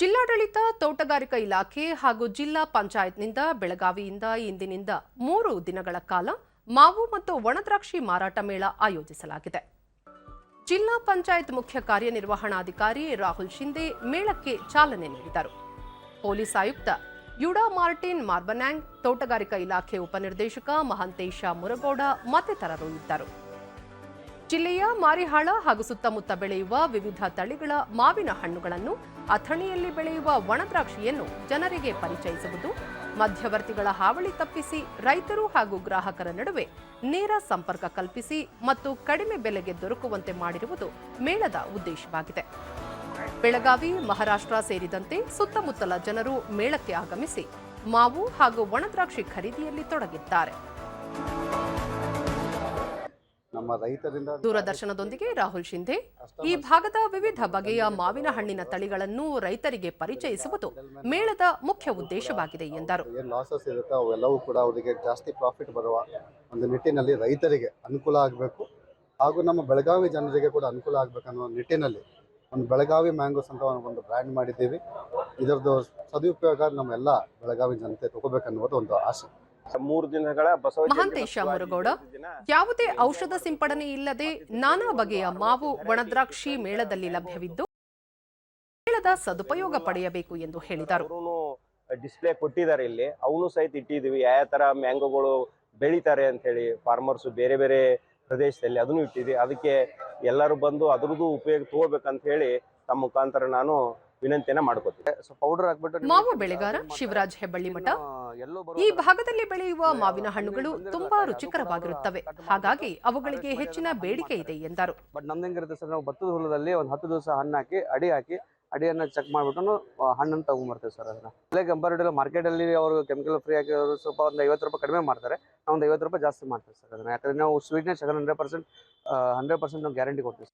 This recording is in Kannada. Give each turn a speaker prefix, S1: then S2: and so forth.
S1: ಜಿಲ್ಲಾಡಳಿತ, ತೋಟಗಾರಿಕಾ ಇಲಾಖೆ ಹಾಗೂ ಜಿಲ್ಲಾ ಪಂಚಾಯತ್ನಿಂದ ಬೆಳಗಾವಿಯಿಂದ ಇಂದಿನಿಂದ ಮೂರು ದಿನಗಳ ಕಾಲ ಮಾವು ಮತ್ತು ಒಣದ್ರಾಕ್ಷಿ ಮಾರಾಟ ಮೇಳ ಆಯೋಜಿಸಲಾಗಿದೆ. ಜಿಲ್ಲಾ ಪಂಚಾಯತ್ ಮುಖ್ಯ ಕಾರ್ಯನಿರ್ವಹಣಾಧಿಕಾರಿ ರಾಹುಲ್ ಶಿಂದೆ ಮೇಳಕ್ಕೆ ಚಾಲನೆ ನೀಡಿದರು. ಪೊಲೀಸ್ ಆಯುಕ್ತ ಯುಡಾ ಮಾರ್ಟಿನ್ ಮಾರ್ಬನ್ಯಾಂಗ್ ತೋಟಗಾರಿಕಾ ಇಲಾಖೆ ಉಪನಿರ್ದೇಶಕ ಮಹಂತೇಶ ಮುರಗೌಡ ಮತ್ತಿತರರು ಇದ್ದರು. ಜಿಲ್ಲೆಯ ಮಾರಿಹಾಳ ಹಾಗೂ ಸುತ್ತಮುತ್ತ ಬೆಳೆಯುವ ವಿವಿಧ ತಳಿಗಳ ಮಾವಿನ ಹಣ್ಣುಗಳನ್ನು ಅಥಣಿಯಲ್ಲಿ ಬೆಳೆಯುವ ಒಣದ್ರಾಕ್ಷಿಯನ್ನು ಜನರಿಗೆ ಪರಿಚಯಿಸುವುದು, ಮಧ್ಯವರ್ತಿಗಳ ಹಾವಳಿ ತಪ್ಪಿಸಿ ರೈತರು ಹಾಗೂ ಗ್ರಾಹಕರ ನಡುವೆ ನೇರ ಸಂಪರ್ಕ ಕಲ್ಪಿಸಿ ಮತ್ತು ಕಡಿಮೆ ಬೆಲೆಗೆ ದೊರಕುವಂತೆ ಮಾಡಿರುವುದು ಮೇಳದ ಉದ್ದೇಶವಾಗಿದೆ. ಬೆಳಗಾವಿ, ಮಹಾರಾಷ್ಟ್ರ ಸೇರಿದಂತೆ ಸುತ್ತಮುತ್ತಲ ಜನರು ಮೇಳಕ್ಕೆ ಆಗಮಿಸಿ ಮಾವು ಹಾಗೂ ಒಣದ್ರಾಕ್ಷಿ ಖರೀದಿಯಲ್ಲಿ ತೊಡಗಿದ್ದಾರೆ.
S2: ನಮ್ಮ ರೈತರಿಂದ
S1: ದೂರದರ್ಶನದೊಂದಿಗೆ ರಾಹುಲ್ ಶಿಂಧೆ. ಈ ಭಾಗದ ವಿವಿಧ ಬಗೆಯ ಮಾವಿನ ಹಣ್ಣಿನ ತಳಿಗಳನ್ನು ರೈತರಿಗೆ ಪರಿಚಯಿಸುವುದು ಮೇಳದ ಮುಖ್ಯ ಉದ್ದೇಶವಾಗಿದೆ ಎಂದರು.
S2: ಏನು ಲಾಸಸ್ ಇರುತ್ತೆ ಅವೆಲ್ಲವೂ ಕೂಡ ಅವರಿಗೆ ಜಾಸ್ತಿ ಪ್ರಾಫಿಟ್ ಬರುವ ಒಂದು ನಿಟ್ಟಿನಲ್ಲಿ ರೈತರಿಗೆ ಅನುಕೂಲ ಆಗಬೇಕು. ಹಾಗೂ ನಮ್ಮ ಬೆಳಗಾವಿ ಜನರಿಗೆ ಕೂಡ ಅನುಕೂಲ ಆಗಬೇಕನ್ನೋ ನಿಟ್ಟಿನಲ್ಲಿ ಒಂದು ಬೆಳಗಾವಿ ಮ್ಯಾಂಗೋಸ್ ಅಂತ ಒಂದು ಬ್ರ್ಯಾಂಡ್ ಮಾಡಿದ್ದೀವಿ. ಇದರದ್ದು ಸದುಪಯೋಗ ನಮ್ಮೆಲ್ಲ ಬೆಳಗಾವಿ ಜನತೆ ತಗೋಬೇಕನ್ನುವುದು ಒಂದು ಆಸೆ.
S3: ಮೂರು ದಿನಗಳ ಬಸವ
S1: ಮಹಾಂತೇಶ ಮುರುಗೌಡ ಯಾವುದೇ ಔಷಧ ಸಿಂಪಡಣೆ ಇಲ್ಲದೆ ನಾನಾ ಬಗೆಯ ಮಾವು ಒಣದ್ರಾಕ್ಷಿ ಮೇಳದಲ್ಲಿ ಲಭ್ಯವಿದ್ದು ಮೇಳದ ಸದುಪಯೋಗ ಪಡೆಯಬೇಕು ಎಂದು ಹೇಳಿದರು.
S3: ಡಿಸ್ಪ್ಲೇ ಕೊಟ್ಟಿದ್ದಾರೆ ಇಲ್ಲಿ. ಅವನು ಸಹಿತ ಇಟ್ಟಿದ್ದೀವಿ. ಯಾವ ತರ ಮ್ಯಾಂಗೋಗಳು ಬೆಳಿತಾರೆ ಅಂತ ಹೇಳಿ ಫಾರ್ಮರ್ಸ್ ಬೇರೆ ಬೇರೆ ಪ್ರದೇಶದಲ್ಲಿ ಅದನ್ನು ಇಟ್ಟಿದ್ವಿ ಅದಕ್ಕೆ ಎಲ್ಲರೂ ಬಂದು ಅದ್ರದ್ದು ಉಪಯೋಗ ತಗೋಬೇಕಂತ ಹೇಳಿ ತಮ್ಮ ಮುಖಾಂತರ ನಾನು ವಿನಂತಿಯನ್ನ ಮಾಡ್ಕೋತೀವಿ.
S4: ಸೊ ಪೌಡರ್ ಹಾಕ್ಬಿಟ್ಟು
S1: ಮಾವು ಬೆಳೆಗಾರ ಶಿವರಾಜ್ ಹೆಬ್ಬಳ್ಳಿ ಮಠ.
S4: ಎಲ್ಲೋ
S1: ಈ ಭಾಗದಲ್ಲಿ ಬೆಳೆಯುವ ಮಾವಿನ ಹಣ್ಣುಗಳು ತುಂಬಾ ರುಚಿಕರವಾಗಿರುತ್ತವೆ. ಹಾಗಾಗಿ ಅವುಗಳಿಗೆ ಹೆಚ್ಚಿನ ಬೇಡಿಕೆ ಇದೆ ಎಂದರು.
S4: ಬಟ್ ನಮ್ದು ಹೆಂಗಿರುತ್ತೆ ಸರ್ ನಾವು ಭತ್ತದ ಹೊಲದಲ್ಲಿ ಒಂದು ಹತ್ತು ದಿವಸ ಹಣ್ಣು ಹಾಕಿ ಅಡಿ ಹಾಕಿ ಅಡಿಯನ್ನ ಚೆಕ್ ಮಾಡ್ಬಿಟ್ಟು ಹಣ್ಣನ್ನು ತಗೊಂಡ್ಬರ್ತೇವೆ ಸರ್ ಅದನ್ನ. ಅಲ್ಲೇ ಕಂಪೇರಿಟಿವ್ ಮಾರ್ಕೆಟ್ ಅಲ್ಲಿ ಅವರು ಕೆಮಿಕಲ್ ಫ್ರೀ ಆಗಿ ಅವರು ಸ್ವಲ್ಪ ಒಂದು ಐವತ್ತು ರೂಪಾಯಿ ಕಡಿಮೆ ಮಾಡ್ತಾರೆ. ನಾವು ಒಂದು ಐವತ್ತು ರೂಪಾಯಿ ಜಾಸ್ತಿ ಮಾಡ್ತೇವೆ ಸರ್ ಅದನ್ನ. ಯಾಕಂದ್ರೆ ನಾವು sweetness hundred percent hundred percent ನಾವು ಗ್ಯಾರಂಟಿ ಕೊಡ್ತೀವಿ